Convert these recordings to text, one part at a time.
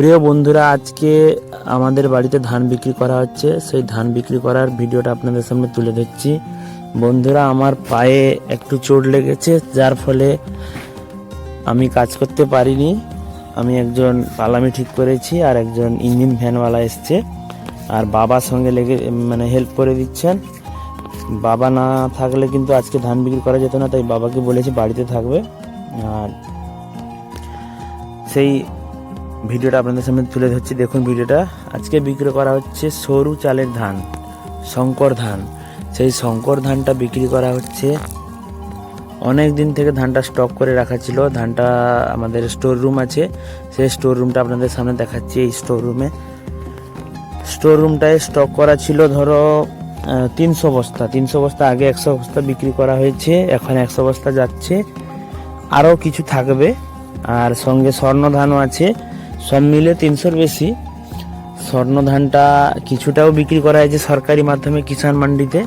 প্রিয় বন্ধুরা, আজকে আমাদের বাড়িতে ধান বিক্রি করা হচ্ছে। সেই ধান বিক্রি করার ভিডিওটা আপনাদের সামনে তুলে ধরছি। বন্ধুরা, আমার পায়ে একটু চোট লেগেছে, যার ফলে আমি কাজ করতে পারিনি। আমি একজন পালামি ঠিক করেছি আর একজন ইঞ্জিন ভ্যানওয়ালা এসছে। আর বাবার সঙ্গে লেগে মানে হেল্প করে দিচ্ছেন। বাবা না থাকলে কিন্তু আজকে ধান বিক্রি করা যেত না, তাই বাবাকে বলেছি বাড়িতে থাকবে। আর সেই ভিডিওটা আপনাদের সামনে তুলে ধরছি। দেখুন ভিডিওটা। আজকে বিক্রি করা হচ্ছে সরু চালের ধান, শঙ্কর ধান। সেই শঙ্কর ধানটা বিক্রি করা হচ্ছে। অনেক দিন থেকে ধানটা স্টক করে রাখা ছিল। ধানটা আমাদের স্টোর রুম আছে। সেই স্টোর রুমটা আপনাদের সামনে দেখাচ্ছি এই স্টোর রুমে স্টোর রুমটায় স্টক করা ছিল ধরো তিনশো বস্তা। তিনশো বস্তা আগে একশো বস্তা বিক্রি করা হয়েছে। এখন একশো বস্তা যাচ্ছে। আরও কিছু থাকবে। আর সঙ্গে স্বর্ণ ধানও আছে। সব মিলে তিনশোর বেশি। স্বর্ণ ধানটা কিছুটাও বিক্রি করা হয়েছে সরকারি মাধ্যমে কিষাণ মান্ডিতে।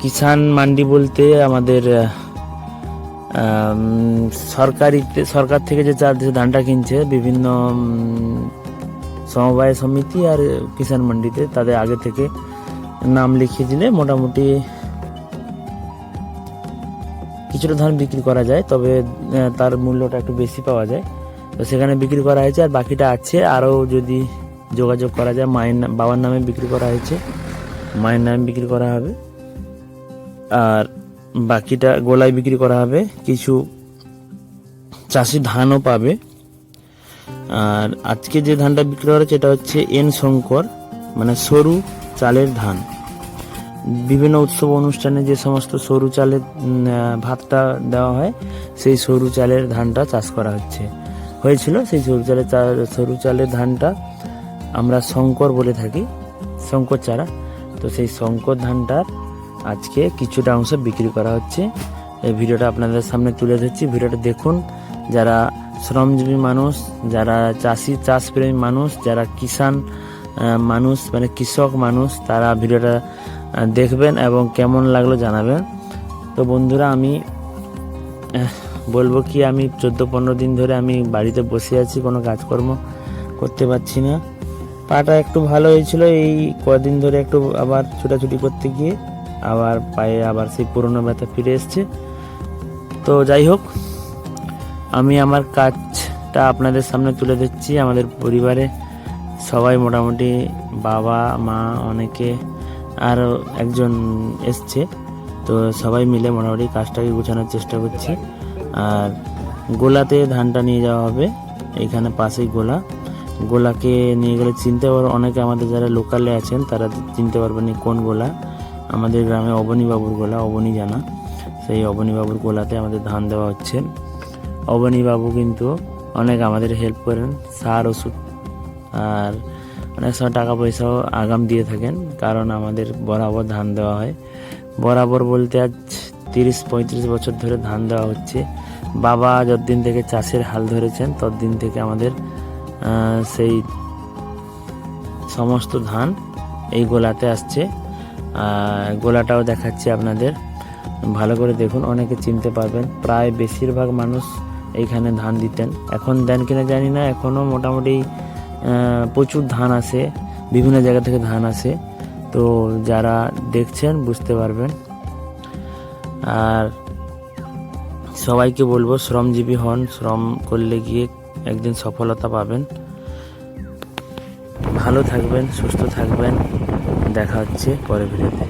কিষাণ মান্ডি বলতে আমাদের সরকারিতে, সরকার থেকে যে চার ধানটা কিনছে, বিভিন্ন সমবায় সমিতি আর কিষাণ মান্ডিতে তাদের আগে থেকে নাম লিখিয়ে দিলে মোটামুটি কিছুটা ধান বিক্রি করা যায়, তবে তার মূল্যটা একটু বেশি পাওয়া যায়। তো সেখানে বিক্রি করা হয়েছে আর বাকিটা আছে। আরও যদি যোগাযোগ করা যায়, মায়ের বাবার নামে বিক্রি করা হয়েছে। মায়ের নামে বিক্রি করা হবে। আর বাকিটা গোলায় বিক্রি করা হবে। কিছু চাষি ধানও পাবে। আর আজকে যে ধানটা বিক্রি করা হচ্ছে এটা হচ্ছে এন শঙ্কর মানে সরু চালের ধান। বিভিন্ন উৎসব অনুষ্ঠানে যে সমস্ত সরু চালের ভাতটা দেওয়া হয়, সেই সরু চালের ধানটা চাষ করা হচ্ছে। হয়েছিল, সেই সরু চালের সরু চালের ধানটা আমরা শঙ্কর বলে থাকি, শঙ্কর চারা। তো সেই শঙ্কর ধানটার আজকে কিছুটা অংশ বিক্রি করা হচ্ছে। এই ভিডিওটা আপনাদের সামনে তুলে ধরছি। ভিডিওটা দেখুন, যারা শ্রমজীবী মানুষ, যারা চাষি, চাষপ্রেমী মানুষ, যারা কিষান মানুষ মানে কৃষক মানুষ, তারা ভিডিওটা দেখবেন এবং কেমন লাগল জানাবেন। তো বন্ধুরা, আমি বলব কি, আমি চোদ্দ পনেরো দিন ধরে আমি বাড়িতে বসে আছি, কোনো কাজকর্ম করতে পারছি না। পাটা একটু ভালো হয়েছিল, এই কদিন ধরে একটু আবার ছোটাছুটি করতে গিয়ে আবার পায়ে আবার সেই পুরনো ব্যথা ফিরে এসছে। তো যাই হোক, আমি আমার কাজটা আপনাদের সামনে তুলে দিচ্ছি আমাদের পরিবারে সবাই মোটামুটি বাবা, মা, অনেকে আর একজন এসছে। তো সবাই মিলে মোটামুটি কাজটাকে গোছানোর চেষ্টা করছি। আর গোলাতে ধানটা নিয়ে যাওয়া হবে। এইখানে পাশেই গোলা। গোলাকে নিয়ে গেলে চিনতে পারব অনেকে আমাদের যারা লোকালে আছেন, তারা চিনতে পারবেন কোন গোলা। আমাদের গ্রামে অবনীবাবুর গোলা, অবনী জানা। সেই অবনীবাবুর গোলাতে আমাদের ধান দেওয়া হচ্ছে। অবনীবাবু কিন্তু অনেক আমাদের হেল্প করেন, সার, ওষুধ, আর অনেক সময় টাকা পয়সাও আগাম দিয়ে থাকেন, কারণ আমাদের বরাবর ধান দেওয়া হয়। বরাবর বলতে আজ তিরিশ, পঁয়ত্রিশ বছর ধরে ধান দেওয়া হচ্ছে। বাবা যতদিন থেকে চাষের হাল ধরেছেন, ততদিন থেকে আমাদের সেই সমস্ত ধান এই গোলাতে আসছে। গোলাটাও দেখাচ্ছি আপনাদের। ভালো করে দেখুন, অনেকে চিনতে পারবেন। প্রায় বেশিরভাগ মানুষ এইখানে ধান দিতেন। এখন দেন কিনা জানি না এখনও মোটামুটি প্রচুর ধান আসে বিভিন্ন জায়গা থেকে ধান আসে। তো যারা দেখছেন, বুঝতে পারবেন। আর সবাইকে বলব, শ্রমজীবী হন, শ্রম করলে গিয়ে একদিন সফলতা পাবেন। ভালো থাকবেন, সুস্থ থাকবেন। দেখা হচ্ছে পরে ভিডিওতে।